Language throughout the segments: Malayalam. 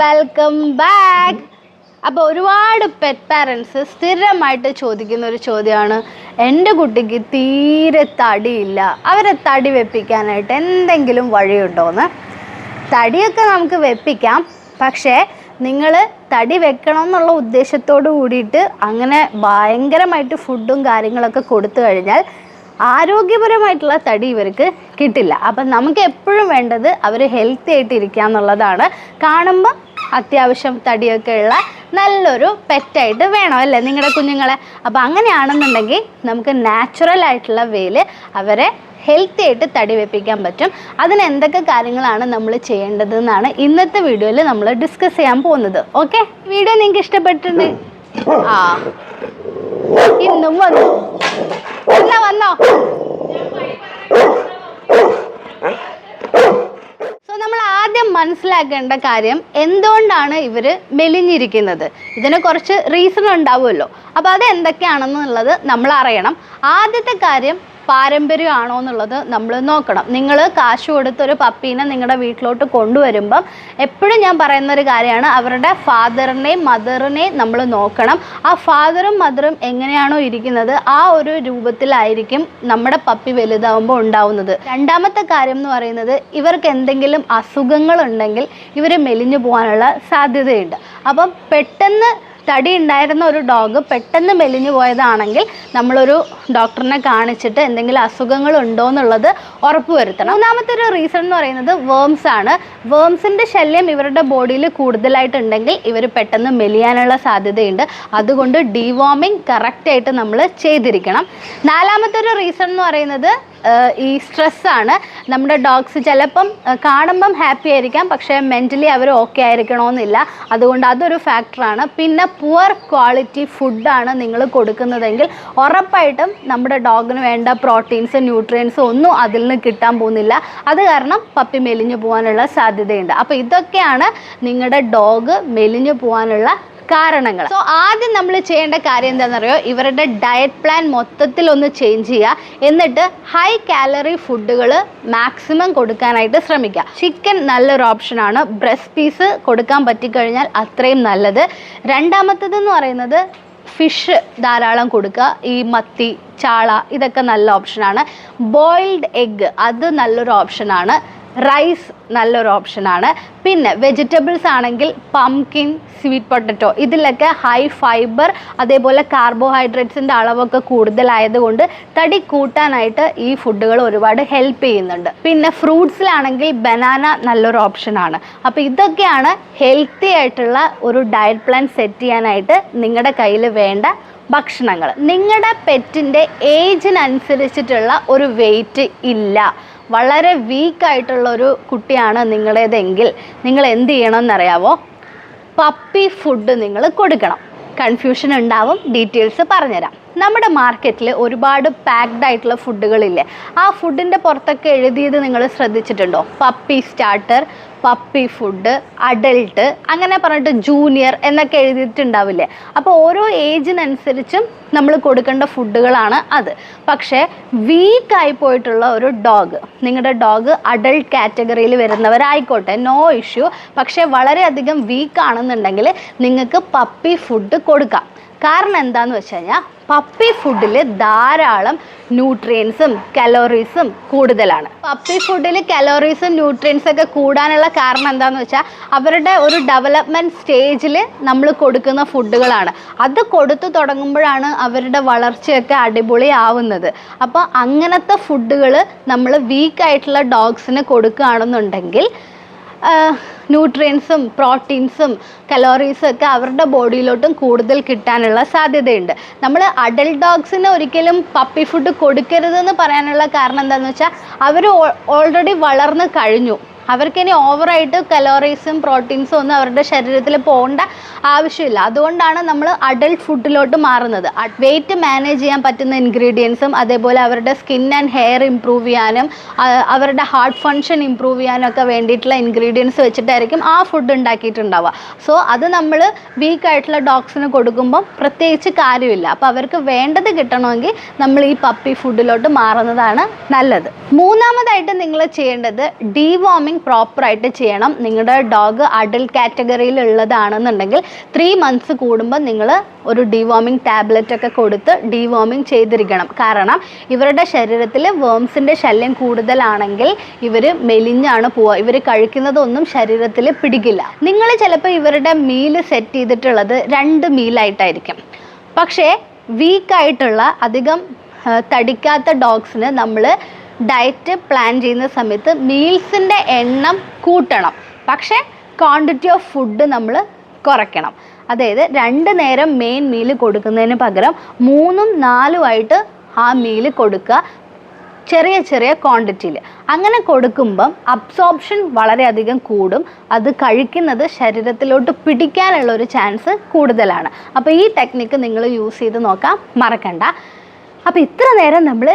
വെൽക്കം ബാക്ക് അപ്പോൾ ഒരുപാട് പെറ്റ് പാരൻസ് സ്ഥിരമായിട്ട് ചോദിക്കുന്ന ഒരു ചോദ്യമാണ്. എന്റെ കുട്ടിക്ക് തീരെ തടിയില്ല. അവരെ തടി വെപ്പിക്കാനായിട്ട് എന്തെങ്കിലും വഴിയുണ്ടോയെന്ന് തടിയൊക്കെ നമുക്ക് വെപ്പിക്കാം. പക്ഷേ നിങ്ങൾ തടി വെക്കണം എന്നുള്ള ഉദ്ദേശത്തോട് കൂടിയിട്ട് അങ്ങനെ ഭയങ്കരമായിട്ട് ഫുഡും കാര്യങ്ങളൊക്കെ കൊടുത്തു കഴിഞ്ഞാൽ ആരോഗ്യപരമായിട്ടുള്ള തടി ഇവർക്ക് കിട്ടില്ല. അപ്പം നമുക്ക് എപ്പോഴും വേണ്ടത് അവർ ഹെൽത്തി ആയിട്ട് ഇരിക്കുക എന്നുള്ളതാണ്. കാണുമ്പോൾ അത്യാവശ്യം തടിയൊക്കെ ഉള്ള നല്ലൊരു പെറ്റായിട്ട് വേണം അല്ലേ നിങ്ങളുടെ കുഞ്ഞുങ്ങളെ? അപ്പോൾ അങ്ങനെയാണെന്നുണ്ടെങ്കിൽ നമുക്ക് നാച്ചുറൽ ആയിട്ടുള്ള വേയിൽ അവരെ ഹെൽത്തി ആയിട്ട് തടി വെപ്പിക്കാൻ പറ്റും. അതിന് എന്തൊക്കെ കാര്യങ്ങളാണ് നമ്മൾ ചെയ്യേണ്ടത് എന്നാണ് ഇന്നത്തെ വീഡിയോയിൽ നമ്മൾ ഡിസ്കസ് ചെയ്യാൻ പോകുന്നത്. ഓക്കെ വീഡിയോ നിങ്ങൾക്ക് ഇഷ്ടപ്പെട്ടിട്ടുണ്ട്? ആ. ഇന്നും വന്നു. വന്നോ? വന്നോ മനസ്സിലാക്കേണ്ട കാര്യം എന്തുകൊണ്ടാണ് ഇവർ മെലിഞ്ഞിരിക്കുന്നത്? ഇതിന് കുറച്ച് റീസൺ ഉണ്ടാവുമല്ലോ. അപ്പോൾ അത് എന്തൊക്കെയാണെന്നുള്ളത് നമ്മൾ അറിയണം ആദ്യത്തെ കാര്യം പാരമ്പര്യമാണോ എന്നുള്ളത് നമ്മൾ നോക്കണം. നിങ്ങൾ കാശ് കൊടുത്തൊരു പപ്പീനെ നിങ്ങളുടെ വീട്ടിലോട്ട് കൊണ്ടുവരുമ്പം എപ്പോഴും ഞാൻ പറയുന്ന ഒരു കാര്യമാണ് അവരുടെ ഫാദറിനെയും മദറിനെയും നമ്മൾ നോക്കണം. ആ ഫാദറും മദറും എങ്ങനെയാണോ ഇരിക്കുന്നത് ആ ഒരു രൂപത്തിലായിരിക്കും നമ്മുടെ പപ്പി വലുതാവുമ്പോൾ ഉണ്ടാവുന്നത്. രണ്ടാമത്തെ കാര്യം എന്ന് പറയുന്നത് ഇവർക്ക് എന്തെങ്കിലും അസുഖങ്ങളുണ്ടെങ്കിൽ ഇവർ മെലിഞ്ഞു പോകാനുള്ള സാധ്യതയുണ്ട്. അപ്പം പെട്ടെന്ന് തടി ഉണ്ടായിരുന്ന ഒരു ഡോഗ് പെട്ടെന്ന് മെലിഞ്ഞു പോയതാണെങ്കിൽ നമ്മളൊരു ഡോക്ടറിനെ കാണിച്ചിട്ട് എന്തെങ്കിലും അസുഖങ്ങൾ ഉണ്ടോ എന്നുള്ളത് ഉറപ്പുവരുത്തണം മൂന്നാമത്തെ ഒരു റീസൺ എന്ന് പറയുന്നത് വേംസ് ആണ്. വേംസിന്റെ ശല്യം ഇവരുടെ ബോഡിയിൽ കൂടുതലായിട്ടുണ്ടെങ്കിൽ ഇവർ പെട്ടെന്ന് മെലിയാനുള്ള സാധ്യതയുണ്ട്. അതുകൊണ്ട് ഡിവോമിങ് കറക്റ്റായിട്ട് നമ്മൾ ചെയ്തിരിക്കണം. നാലാമത്തെ ഒരു റീസൺ എന്ന് പറയുന്നത് ഈ സ്ട്രെസ്സാണ് നമ്മുടെ ഡോഗ്സ് ചിലപ്പം കാണുമ്പം ഹാപ്പി ആയിരിക്കാം പക്ഷേ മെന്റലി അവർ ഓക്കെ ആയിരിക്കണമെന്നില്ല അതുകൊണ്ട് അതൊരു ഫാക്ടറാണ് പിന്നെ പുവർ ക്വാളിറ്റി ഫുഡാണ് നിങ്ങൾ കൊടുക്കുന്നതെങ്കിൽ ഉറപ്പായിട്ടും നമ്മുടെ ഡോഗിന് വേണ്ട പ്രോട്ടീൻസ് ന്യൂട്രിയൻസ് ഒന്നും അതിൽ നിന്ന് കിട്ടാൻ പോകുന്നില്ല. അത് കാരണം പപ്പി മെലിഞ്ഞു പോകാനുള്ള സാധ്യതയുണ്ട്. അപ്പോൾ ഇതൊക്കെയാണ് നിങ്ങളുടെ ഡോഗ് മെലിഞ്ഞു പോകാനുള്ള കാരണങ്ങൾ. സോ ആദ്യം നമ്മൾ ചെയ്യേണ്ട കാര്യം എന്താണെന്നറിയോ? ഇവരുടെ ഡയറ്റ് പ്ലാൻ മൊത്തത്തിൽ ഒന്ന് ചേഞ്ച് ചെയ്യുക. എന്നിട്ട് ഹൈ കാലറി ഫുഡുകൾ മാക്സിമം കൊടുക്കാനായിട്ട് ശ്രമിക്കുക. ചിക്കൻ നല്ലൊരു ഓപ്ഷനാണ് ബ്രസ്റ്റ് പീസ് കൊടുക്കാൻ പറ്റിക്കഴിഞ്ഞാൽ അത്രയും നല്ലത്. രണ്ടാമത്തേതെന്ന് പറയുന്നത് ഫിഷ് ധാരാളം കൊടുക്കുക. ഈ മത്തി ചാള ഇതൊക്കെ നല്ല ഓപ്ഷനാണ് ബോയിൽഡ് എഗ്ഗ് അത് നല്ലൊരു ഓപ്ഷനാണ് റൈസ് നല്ലൊരു ഓപ്ഷനാണ് പിന്നെ വെജിറ്റബിൾസ് ആണെങ്കിൽ പംകിൻ സ്വീറ്റ് പൊട്ടറ്റോ ഇതിലൊക്കെ ഹൈ ഫൈബർ അതേപോലെ കാർബോഹൈഡ്രേറ്റ്സിന്റെ അളവൊക്കെ കൂടുതലായതുകൊണ്ട് തടി കൂട്ടാനായിട്ട് ഈ ഫുഡുകൾ ഒരുപാട് ഹെൽപ്പ് ചെയ്യുന്നുണ്ട്. പിന്നെ ഫ്രൂട്ട്സിലാണെങ്കിൽ ബനാന നല്ലൊരു ഓപ്ഷനാണ് അപ്പോൾ ഇതൊക്കെയാണ് ഹെൽത്തി ആയിട്ടുള്ള ഒരു ഡയറ്റ് പ്ലാൻ സെറ്റ് ചെയ്യാനായിട്ട് നിങ്ങളുടെ കയ്യിൽ വേണ്ട ഭക്ഷണങ്ങൾ. നിങ്ങളുടെ പെറ്റിന്റെ ഏജിനനുസരിച്ചിട്ടുള്ള ഒരു വെയിറ്റ് ഇല്ല. വളരെ വീക്കായിട്ടുള്ള ഒരു കുട്ടിയാണ് നിങ്ങളുടേതെങ്കിൽ നിങ്ങൾ എന്ത് ചെയ്യണമെന്നറിയാവോ? പപ്പി ഫുഡ് നിങ്ങൾ കൊടുക്കണം. കൺഫ്യൂഷൻ ഉണ്ടാവും ഡീറ്റെയിൽസ് പറഞ്ഞുതരാം. നമ്മുടെ മാർക്കറ്റിൽ ഒരുപാട് പാക്ഡ് ആയിട്ടുള്ള ഫുഡുകളില്ലേ ആ ഫുഡിന്റെ പുറത്തൊക്കെ എഴുതിയത് നിങ്ങൾ ശ്രദ്ധിച്ചിട്ടുണ്ടോ? Puppy starter puppy food adult അങ്ങനെ പറഞ്ഞിട്ട് ജൂനിയർ എന്നൊക്കെ എഴുതിയിട്ടുണ്ടാവില്ലേ? അപ്പോൾ ഓരോ ഏജിനനുസരിച്ചും നമ്മൾ കൊടുക്കേണ്ട ഫുഡുകളാണ് അത്. പക്ഷേ വീക്കായി പോയിട്ടുള്ള ഒരു ഡോഗ് നിങ്ങളുടെ ഡോഗ് അഡൾട്ട് കാറ്റഗറിയിൽ വരുന്നവരായിക്കോട്ടെ നോ ഇഷ്യൂ പക്ഷേ വളരെയധികം വീക്ക് ആണെന്നുണ്ടെങ്കിൽ നിങ്ങൾക്ക് പപ്പി ഫുഡ് കൊടുക്കാം. കാരണം എന്താന്ന് വെച്ച് കഴിഞ്ഞാൽ പപ്പി ഫുഡിൽ ധാരാളം ന്യൂട്രിയൻസും കലോറീസും കൂടുതലാണ്. പപ്പി ഫുഡിൽ കലോറീസും ന്യൂട്രിയൻസും ഒക്കെ കൂടാനുള്ള കാരണം എന്താന്ന് വെച്ചാൽ അവരുടെ ഒരു ഡെവലപ്മെന്റ് സ്റ്റേജിൽ നമ്മൾ കൊടുക്കുന്ന ഫുഡുകളാണ് അത് കൊടുത്തു തുടങ്ങുമ്പോഴാണ് അവരുടെ വളർച്ചയൊക്കെ അടിപൊളിയാവുന്നത്. അപ്പോൾ അങ്ങനത്തെ ഫുഡുകൾ നമ്മൾ വീക്കായിട്ടുള്ള ഡോഗ്സിന് കൊടുക്കുകയാണെന്നുണ്ടെങ്കിൽ ന്യൂട്രിയൻസും പ്രോട്ടീൻസും കലോറീസും ഒക്കെ അവരുടെ ബോഡിയിലോട്ടും കൂടുതൽ കിട്ടാനുള്ള സാധ്യതയുണ്ട്. നമ്മൾ അഡൽട്ട് ഡോഗ്സിന് ഒരിക്കലും പപ്പി ഫുഡ് കൊടുക്കരുതെന്ന് പറയാനുള്ള കാരണം എന്താണെന്ന് വെച്ചാൽ അവർ ഓൾറെഡി വളർന്നു കഴിഞ്ഞു. അവർക്കിനി ഓവറായിട്ട് കലോറീസും പ്രോട്ടീൻസും ഒന്നും അവരുടെ ശരീരത്തിൽ പോകേണ്ട ആവശ്യമില്ല. അതുകൊണ്ടാണ് നമ്മൾ അഡൽട്ട് ഫുഡിലോട്ട് മാറുന്നത്. വെയിറ്റ് മാനേജ് ചെയ്യാൻ പറ്റുന്ന ഇൻഗ്രീഡിയൻസും അതേപോലെ അവരുടെ സ്കിൻ ആൻഡ് ഹെയർ ഇമ്പ്രൂവ് ചെയ്യാനും അവരുടെ ഹാർട്ട് ഫങ്ഷൻ ഇമ്പ്രൂവ് ചെയ്യാനും ഒക്കെ വേണ്ടിയിട്ടുള്ള ഇൻഗ്രീഡിയൻസ് വെച്ചിട്ടായിരിക്കും ആ ഫുഡ് ഉണ്ടാക്കിയിട്ടുണ്ടാവുക. സോ അത് നമ്മൾ വീക്ക് ആയിട്ടുള്ള ഡോഗ്സിന് കൊടുക്കുമ്പം പ്രത്യേകിച്ച് കാര്യമില്ല. അപ്പോൾ അവർക്ക് വേണ്ടത് കിട്ടണമെങ്കിൽ നമ്മൾ ഈ പപ്പി ഫുഡിലോട്ട് മാറുന്നതാണ് നല്ലത്. മൂന്നാമതായിട്ട് നിങ്ങൾ ചെയ്യേണ്ടത് ഡീവോമിങ് പ്രോപ്പറായിട്ട് ചെയ്യണം. നിങ്ങളുടെ ഡോഗ് അഡൽ കാറ്റഗറിയിൽ ഉള്ളതാണെന്നുണ്ടെങ്കിൽ ത്രീ മന്ത്സ് കൂടുമ്പോൾ നിങ്ങൾ ഒരു ഡീവോമിങ് ടാബ്ലറ്റ് ഒക്കെ കൊടുത്ത് ഡീവോമിങ് ചെയ്തിരിക്കണം. കാരണം ഇവരുടെ ശരീരത്തിൽ വേംസിന്റെ ശല്യം കൂടുതലാണെങ്കിൽ ഇവർ മെലിഞ്ഞാണ് പോവുക. ഇവർ കഴിക്കുന്നതൊന്നും ശരീരത്തിൽ പിടിക്കില്ല. നിങ്ങൾ ചിലപ്പോൾ ഇവരുടെ മീൽ സെറ്റ് ചെയ്തിട്ടുള്ളത് രണ്ട് മീലായിട്ടായിരിക്കും പക്ഷേ വീക്കായിട്ടുള്ള അധികം തടിക്കാത്ത ഡോഗ്സിന് നമ്മൾ ഡയറ്റ് പ്ലാൻ ചെയ്യുന്ന സമയത്ത് മീൽസിന്റെ എണ്ണം കൂട്ടണം. പക്ഷേ ക്വാണ്ടിറ്റി ഓഫ് ഫുഡ് നമ്മൾ കുറയ്ക്കണം. അതായത് രണ്ട് നേരം മെയിൻ മീൽ കൊടുക്കുന്നതിന് പകരം മൂന്നും നാലുമായിട്ട് ആ മീൽ കൊടുക്കുക. ചെറിയ ചെറിയ ക്വാണ്ടിറ്റിയിൽ അങ്ങനെ കൊടുക്കുമ്പം അബ്സോർപ്ഷൻ വളരെയധികം കൂടും. അത് കഴിക്കുന്നത് ശരീരത്തിലോട്ട് പിടിക്കാനുള്ള ഒരു ചാൻസ് കൂടുതലാണ്. അപ്പോൾ ഈ ടെക്നിക്ക് നിങ്ങൾ യൂസ് ചെയ്ത് നോക്കാം മറക്കണ്ട. അപ്പോൾ ഇത്ര നേരം നമ്മൾ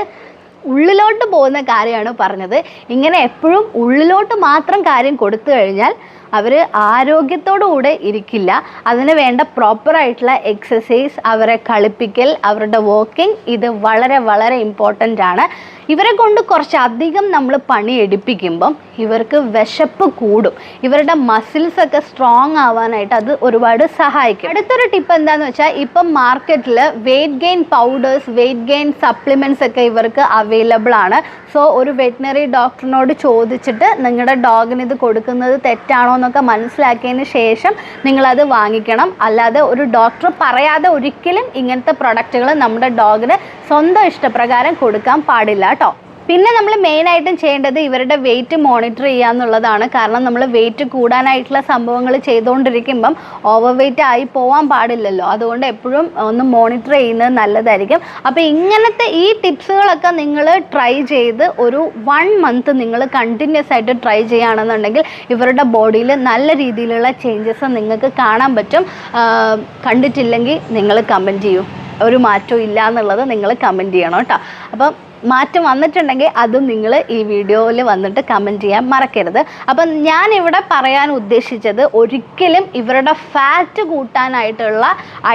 ഉള്ളിലോട്ട് പോകുന്ന കാര്യമാണ് പറഞ്ഞത്. ഇങ്ങനെ എപ്പോഴും ഉള്ളിലോട്ട് മാത്രം കാര്യം കൊടുത്തു കഴിഞ്ഞാൽ അവർ ആരോഗ്യത്തോടുകൂടെ ഇരിക്കില്ല. അതിന് വേണ്ട പ്രോപ്പറായിട്ടുള്ള എക്സസൈസ് അവരെ കളിപ്പിക്കൽ അവരുടെ വർക്കിംഗ് ഇത് വളരെ വളരെ ഇമ്പോർട്ടന്റ് ആണ്. ഇവരെ കൊണ്ട് കുറച്ചധികം നമ്മൾ പണി എടുപ്പിക്കുമ്പം ഇവർക്ക് വിശപ്പ് കൂടും. ഇവരുടെ മസിൽസ് ഒക്കെ സ്ട്രോങ് ആവാനായിട്ട് അത് ഒരുപാട് സഹായിക്കും. അടുത്തൊരു ടിപ്പ് എന്താന്ന് വെച്ചാൽ ഇപ്പം മാർക്കറ്റിൽ weight gain powders weight gain supplements ഒക്കെ ഇവർക്ക് അവൈലബിൾ ആണ്. സോ ഒരു വെറ്റിനറി ഡോക്ടറിനോട് ചോദിച്ചിട്ട് നിങ്ങളുടെ ഡോഗിന് ഇത് കൊടുക്കുന്നത് തെറ്റാണോ എന്നൊക്കെ മനസ്സിലാക്കിയതിന് ശേഷം നിങ്ങളത് വാങ്ങിക്കണം. അല്ലാതെ ഒരു ഡോക്ടർ പറയാതെ ഒരിക്കലും ഇങ്ങനത്തെ പ്രൊഡക്റ്റുകൾ നമ്മുടെ ഡോഗിന് സ്വന്തം ഇഷ്ടപ്രകാരം കൊടുക്കാൻ പാടില്ല കേട്ടോ പിന്നെ നമ്മൾ മെയിനായിട്ടും ചെയ്യേണ്ടത് ഇവരുടെ വെയിറ്റ് മോണിറ്റർ ചെയ്യുക എന്നുള്ളതാണ്. കാരണം നമ്മൾ വെയിറ്റ് കൂടാനായിട്ടുള്ള സംഭവങ്ങൾ ചെയ്തുകൊണ്ടിരിക്കുമ്പം ഓവർ വെയിറ്റ് ആയി പോകാൻ പാടില്ലല്ലോ. അതുകൊണ്ട് എപ്പോഴും ഒന്ന് മോണിറ്റർ ചെയ്യുന്നത് നല്ലതായിരിക്കും. അപ്പോൾ ഇങ്ങനത്തെ ഈ ടിപ്സുകളൊക്കെ നിങ്ങൾ ട്രൈ ചെയ്ത് ഒരു വൺ മന്ത് നിങ്ങൾ കണ്ടിന്യൂസ് ആയിട്ട് ട്രൈ ചെയ്യുകയാണെന്നുണ്ടെങ്കിൽ ഇവരുടെ ബോഡിയിൽ നല്ല രീതിയിലുള്ള ചേഞ്ചസ് നിങ്ങൾക്ക് കാണാൻ പറ്റും. കണ്ടിട്ടില്ലെങ്കിൽ നിങ്ങൾ കമന്റ് ചെയ്യൂ. ഒരു മാറ്റവും ഇല്ല എന്നുള്ളത് നിങ്ങൾ കമന്റ് ചെയ്യണം കേട്ടോ. അപ്പം മാറ്റം വന്നിട്ടുണ്ടെങ്കിൽ അതും നിങ്ങൾ ഈ വീഡിയോയിൽ വന്നിട്ട് കമന്റ് ചെയ്യാൻ മറക്കരുത്. അപ്പം ഞാൻ ഇവിടെ പറയാൻ ഉദ്ദേശിച്ചത് ഒരിക്കലും ഇവരുടെ ഫാറ്റ് കൂട്ടാനായിട്ടുള്ള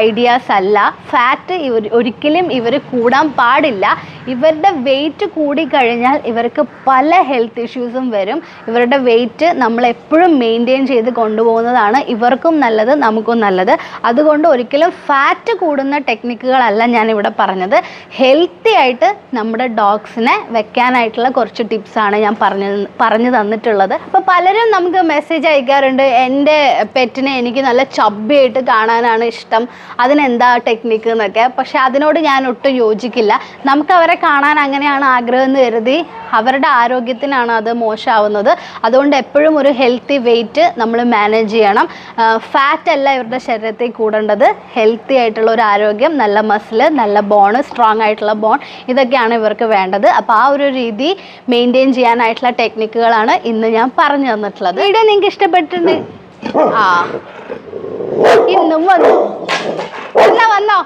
ഐഡിയാസ് അല്ല. ഫാറ്റ് ഇവർ ഒരിക്കലും ഇവർ കൂടാൻ പാടില്ല. ഇവരുടെ വെയിറ്റ് കൂടിക്കഴിഞ്ഞാൽ ഇവർക്ക് പല ഹെൽത്ത് ഇഷ്യൂസും വരും. ഇവരുടെ വെയിറ്റ് നമ്മൾ എപ്പോഴും മെയിന്റെയിൻ ചെയ്ത് കൊണ്ടുപോകുന്നതാണ് ഇവർക്കും നല്ലത് നമുക്കും നല്ലത്. അതുകൊണ്ട് ഒരിക്കലും ഫാറ്റ് കൂടുന്ന ടെക്നിക്കുകളല്ല ഞാനിവിടെ പറഞ്ഞത്. ഹെൽത്തി ആയിട്ട് നമ്മുടെ ഡോഗ്സിനെ വെക്കാനായിട്ടുള്ള കുറച്ച് ടിപ്സാണ് ഞാൻ പറഞ്ഞു പറഞ്ഞു തന്നിട്ടുള്ളത്. അപ്പോൾ പലരും നമുക്ക് മെസ്സേജ് അയക്കാറുണ്ട് എന്റെ പെറ്റിനെ എനിക്ക് നല്ല ചബ്ബിയായിട്ട് കാണാനാണ് ഇഷ്ടം. അതിനെന്താ ടെക്നിക്ക് എന്നൊക്കെ പക്ഷെ അതിനോട് ഞാൻ ഒട്ടും യോജിക്കില്ല. നമുക്ക് അവരെ കാണാൻ അങ്ങനെയാണ് ആഗ്രഹം എന്ന് കരുതി അവരുടെ ആരോഗ്യത്തിനാണ് അത് മോശമാവുന്നത്. അതുകൊണ്ട് എപ്പോഴും ഒരു ഹെൽത്തി വെയിറ്റ് നമ്മൾ മാനേജ് ചെയ്യണം. ഫാറ്റ് അല്ല ഇവരുടെ ശരീരത്തിൽ കൂടേണ്ടത്. ഹെൽത്തി ആയിട്ടുള്ള ഒരു ആരോഗ്യം നല്ല മസിൽ നല്ല ബോൺ സ്ട്രോങ് ആയിട്ടുള്ള ബോൺ ഇതൊക്കെയാണ് ഇവർക്ക് വേണ്ടത്. അപ്പോൾ ആ ഒരു രീതി മെയിന്റെയിൻ ചെയ്യാനായിട്ടുള്ള ടെക്നിക്കുകളാണ് ഇന്ന് ഞാൻ പറഞ്ഞു തന്നിട്ടുള്ളത്. വീഡിയോ നിങ്ങൾക്ക് ഇഷ്ടപ്പെട്ടിട്ടുണ്ട്? ആ. ഇന്നും വന്നു. വന്നോ വന്നോ?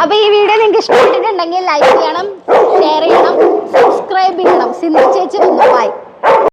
അപ്പൊ ഈ വീഡിയോ നിങ്ങൾക്ക് ഇഷ്ടപ്പെട്ടിട്ടുണ്ടെങ്കിൽ ലൈക്ക് ചെയ്യണം ഷെയർ ചെയ്യണം സബ്സ്ക്രൈബ് ചെയ്യണം. സിന്ധു ചേച്ചി ഒന്ന് ബൈ